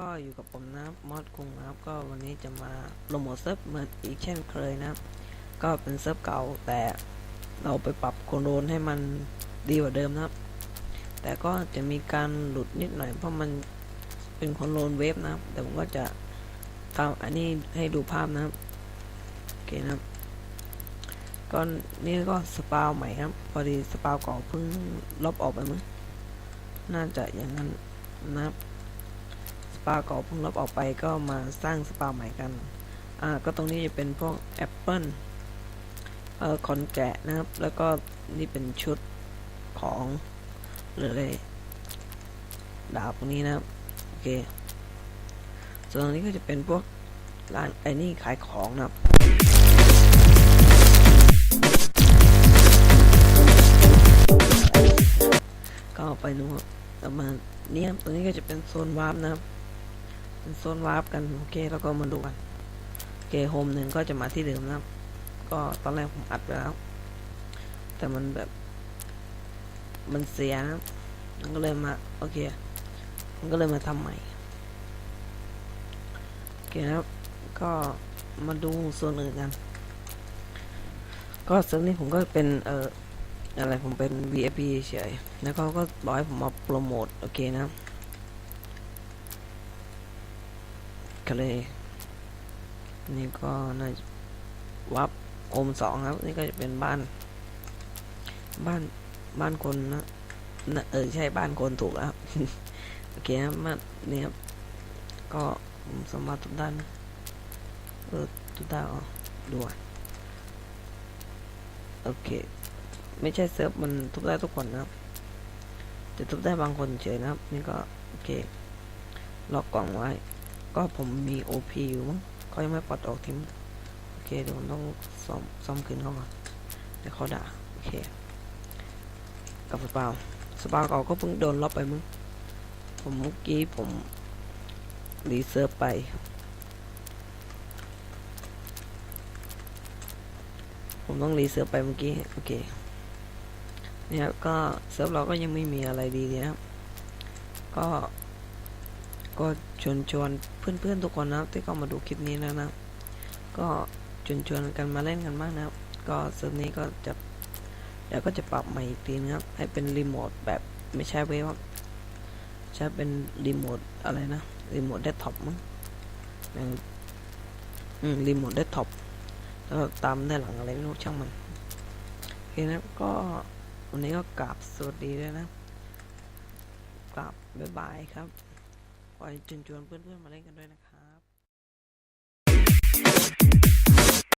ก็อยู่กับผมนะครับมอดคุงนะครับก็วันนี้จะมาโปรโมทเซิร์ฟเหมือนอีกเช่นเคยนะครับ ก็เป็นเซิร์ฟเก่าแต่เราไปปรับโคโรนให้มันดีกว่าเดิมนะครับ แต่ก็จะมีการหลุดนิดหน่อยเพราะมันเป็นโคโรนเวฟนะครับแต่ผมก็จะทำอันนี้ให้ดูภาพนะครับโอเคนะครับก็นี่ก็สปาวใหม่ครับ พอดีสปาวเก่าเพิ่งลบออกไปมั้งน่าจะอย่างนั้นนะครับาเก่าเพิ่งลบออกไปก็มาสร้างสปาใหม่กัน อ่า ก็ตรงนี้จะเป็นพวกแอปเปิลเอ่อคอนแกะนะครับ แล้วก็นี่เป็นชุดของเลยดาบพวกนี้นะครับ โอเค ส่วนตรงนี้ก็จะเป็นพวกร้านไอ้นี่ขายของนะครับก็ไปนู่นประมาณเนี้ยตรงนี้ก็จะเป็นโซนวาร์ปนะครับ เป็นโซนวาร์ปกันโอเคแล้วก็มาดูกันโอเคโฮมหนึ่งก็จะมาที่เดิมนะครับ ก็ตอนแรกผมอัดไปแล้ว แต่มันแบบ มันเสียนะมันก็เลยมาโอเคมันก็เลยมาทำใหม่โอเคนะครับ ก็มาดูส่วนอื่นกัน ก็เซิร์ฟนี้ผมก็เป็นเอ่ออะไรผมเป็น VIP เฉยแล้วเขาก็บอกให้ผมมาโปรโมทโอเคนะ ครับก็เล นี่ก็น่าวับโอมสองครับ นี่ก็จะเป็นบ้าน บ้านบ้านคนนะนะเออใช่บ้านคนถูกแล้วครับโอเคครับมาเนี่ครับก็ผมสมารถทุบได้นะเออทุบได้อ๋อดูอะโอเค ไม่ใช่เซิร์ฟมันทุบได้ทุกคนนะครับจะทุบได้บางคนเฉยนะครับ นี่ก็โอเค ล็อกกล่องไว้ ก็ผมมี OP อยู่มั้งเขายังไม่ปลดออกทิ้งโอเคเดี๋ยวผมต้องซ่อมซ่อมคืนเข้ามาเดี๋ยวเขาด่าโอเคกับสปาวสปาวเก่าก็เพิ่งโดนล็อกไปมึงผมเมื่อกี้ผมรีเซิร์ฟไปผมต้องรีเซิร์ฟไปเมื่อกี้โอเคเนี่ยก็เซิร์ฟเราก็ยังไม่มีอะไรดีนะครับก็ ก็ชวนชวนเพื่อนเพื่อนๆทุกคนนะครับที่เข้ามาดูคลิปนี้แล้วนะ ก็ชวนชวนกันมาเล่นกันบ้างนะครับ ก็เซิร์ฟนี้ก็จะเดี๋ยวก็จะปรับใหม่อีกทีนะครับ ให้เป็นรีโมทแบบไม่ใช่เวฟครับใช้เป็นรีโมทอะไรนะรีโมทเดสก์ท็อปมั้งอย่างอืมรีโมทเดสก์ท็อปแล้วตามด้านหลังอะไรไม่รู้ช่างมันโอเคนะก็วันนี้ก็กราบสวัสดีด้วยนะกราบบ๊ายบายครับ ขอเชิญชวนเพื่อนๆมาเล่นกันด้วยนะครับ